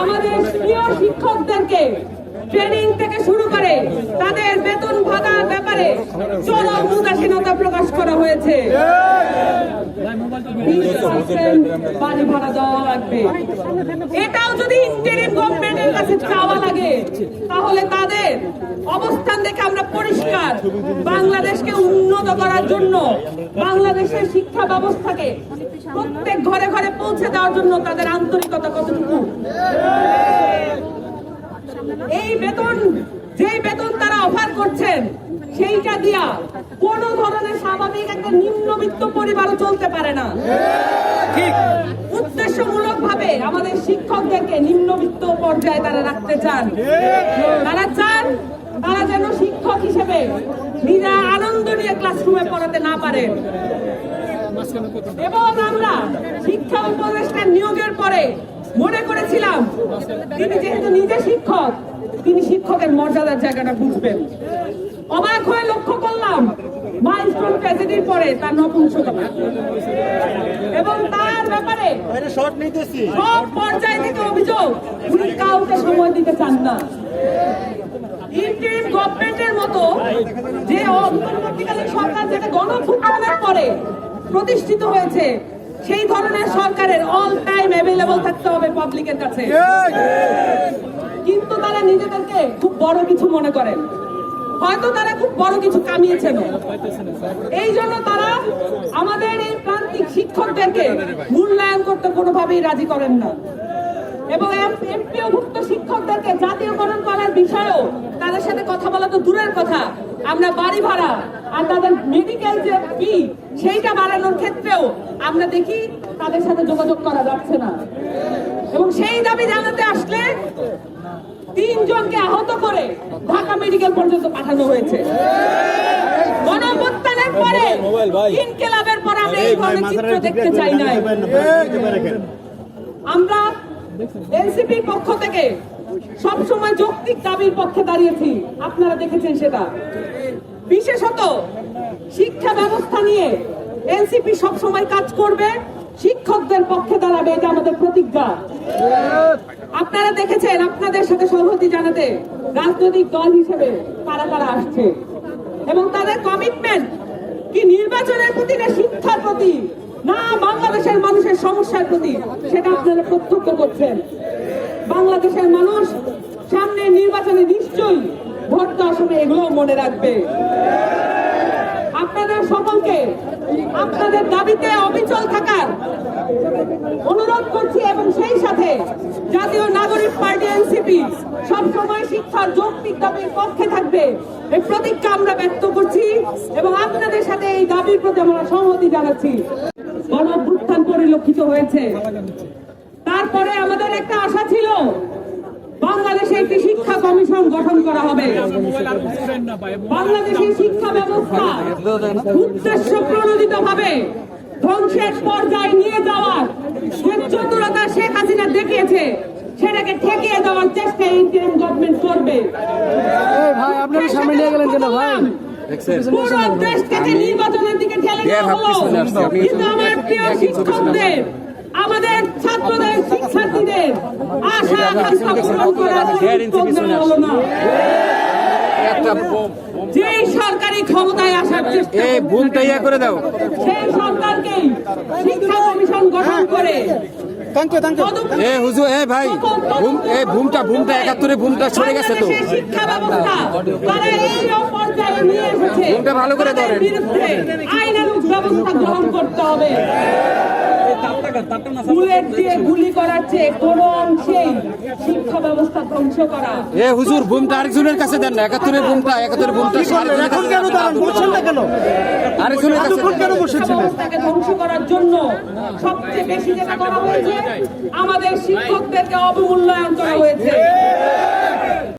আমাদের প্রিয় শিক্ষকদেরকে ট্রেনিং থেকে শুরু করে তাদের বেতন ভাতার ব্যাপারে চরম উদাসীনতা প্রকাশ করা হয়েছে। এটাও যদি ইন্টারিম গভর্নমেন্টের কাছে চাওয়া লাগে, তাহলে তাদের অবস্থান দেখে আমরা পরিষ্কার বাংলাদেশকে উন্নত করার জন্য বাংলাদেশের শিক্ষা ব্যবস্থাকে প্রত্যেক ঘরে ঘরে পৌঁছে দেওয়ার জন্য তাদের আন্তরিকতা কতটুকু? এই বেতন যেই বেতন তারা অফার করছেন সেইটা দিয়া কোন ধরনের স্বাভাবিক একটা নিম্নবিত্ত পরিবারও চলতে পারে না। উদ্দেশ্যমূলক ভাবে আমাদের শিক্ষকদেরকে নিম্নবিত্ত পর্যায়ে তারা রাখতে চান। তারা চান তারা যেন শিক্ষক হিসেবে নিজেরা আনন্দ নিয়ে ক্লাসরুমে পড়াতে না পারে। এবং আমরা শিক্ষা উপদেষ্টা নিয়োগের পরে মনে করেছিলাম তিনি যেহেতু নিজে শিক্ষক তিনি শিক্ষকের মর্যাদার জায়গাটা বুঝবেন। অবাক হয়ে লক্ষ্য করলাম মাইলস্টোন ট্র্যাজেডির পরে তার নপুংসকতা। এবং তার ব্যাপারে সব পর্যায় থেকে অভিযোগ উনি কাউকে সময় দিতে চান না। ইন্টারিম গভর্নমেন্টের মতো যে অন্তর্বর্তীকালীন সরকার যেটা গণভুত্থানের পরে প্রতিষ্ঠিত হয়েছে। সেই ধরনের সরকারের অল টাইম অ্যাভেলেবল থাকতে হবে পাবলিকের কাছে। কিন্তু তারা নিজেদেরকে খুব বড় কিছু মনে করেন হয়তো তারা খুব বড় কিছু কামিয়েছেন এই জন্য তারা আমাদের এই প্রান্তিক শিক্ষকদেরকে মূল্যায়ন করতে কোনোভাবেই রাজি করেন না। এবং এমপিওভুক্ত শিক্ষকদেরকে জাতীয়করণ করার বিষয়েও তাদের সাথে কথা বলা তো দূরের কথা। আমরা বাড়ি ভাড়া আর তাদের মেডিকেল যে ফি সেইটা বাড়ানোর ক্ষেত্রেও আমরা দেখি তাদের সাথে যোগাযোগ করা যাচ্ছে না। এবং সেই দাবি জানাতে আসলে তিনজনকে আহত করে ঢাকা মেডিকেল পর্যন্ত পাঠানো হয়েছে। গণঅভ্যুত্থানের পরে ইনকেলাবের পর আমরা এই ধরনের চিত্র দেখতে চাই নাই। আমরা এনসিপি পক্ষ থেকে সব সময় যৌক্তিক দাবির পক্ষে দাঁড়িয়েছি। আপনারা দেখেছেন সেটা। বিশেষত শিক্ষা ব্যবস্থা নিয়ে এনসিপি সব সময় কাজ করবে, শিক্ষকদের পক্ষে দাঁড়াবে, এটা আমাদের প্রতিজ্ঞা। আপনারা দেখেছেন, আপনাদের সাথে সংহতি জানাতে রাজনৈতিক দল হিসেবে কারা কারা আসছে। এবং তাদের কমিটমেন্ট কি নির্বাচনের প্রতি না শিক্ষার প্রতি, না বাংলাদেশের মানুষের সমস্যার প্রতি, সেটা আপনারা প্রত্যক্ষ করছেন। বাংলাদেশের মানুষ সামনে নির্বাচনে নিশ্চয়ই ভোট দেওয়ার সময় এগুলোও মনে রাখবে। আপনাদের সকলকে আপনাদের দাবিতে অবিচল থাকার অনুরোধ করছি এবং সেই সাথে জাতীয় নাগরিক পার্টি এনসিপি সবসময় শিক্ষার যৌক্তিক দাবির পক্ষে থাকবে এই প্রতিজ্ঞা আমরা ব্যক্ত করছি এবং আপনাদের সাথে এই দাবির প্রতি আমরা সংহতি জানাচ্ছি। গণ পরিলক্ষিত হয়েছে। তারপরে আমাদের একটা আশা ছিল বাংলাদেশে একটি শিক্ষা কমিশন গঠন করা হবে। বাংলাদেশের শিক্ষা ব্যবস্থা উদ্দেশ্য প্রণোদিত ভাবে ধ্বংসের পর্যায়ে নিয়ে যাওয়ার যে চতুরতা শেখ হাসিনা দেখিয়েছে সেটাকে ঠেকিয়ে দেওয়ার চেষ্টা ইন্টারিম গভর্নমেন্ট করবে। ভাই আপনারা সামনে নিয়ে গেলেন কেন ভাই। পুরো নির্বাচনের দিকে ঠেলে দেওয়া হলো কিন্তু আমার প্রিয় শিক্ষকদের আশা আকাঙ্ক্ষা পূরণ করার প্রোগ্রাম হলো না সরকারি ক্ষমতায় আসার চেষ্টা এই বুমটা ইয়া করে দাও। সেই সরকারকেই শিক্ষা কমিশন গঠন করে এ হুজুর এ ভাই এ একাত্তরে বুমটা সরে গেছে তো। বাংলাদেশের শিক্ষা ব্যবস্থা তারা এই পর্যায়ে নিয়ে এসেছে। মুখটা ভালো করে ধরেন। বিরুদ্ধে ব্যবস্থা গ্রহণ করতে হবে। বুলেট দিয়ে গুলি করার চেয়ে কোন অংশেই শিক্ষা ব্যবস্থা ধ্বংস করা। এ হুজুর বুমটা আরেকজনের কাছে দেন না একাত্তরের বুমটা একাত্তরের বুমটা এখন কেন দাঁড়ান? বলছেন না কেন? আরেকজনের কাছে কেন বসেছিলেন? ধ্বংস করার জন্য সবচেয়ে বেশি যেটা করা হয়েছে আমাদের শিক্ষকদেরকে অবমূল্যায়ন করা হয়েছে।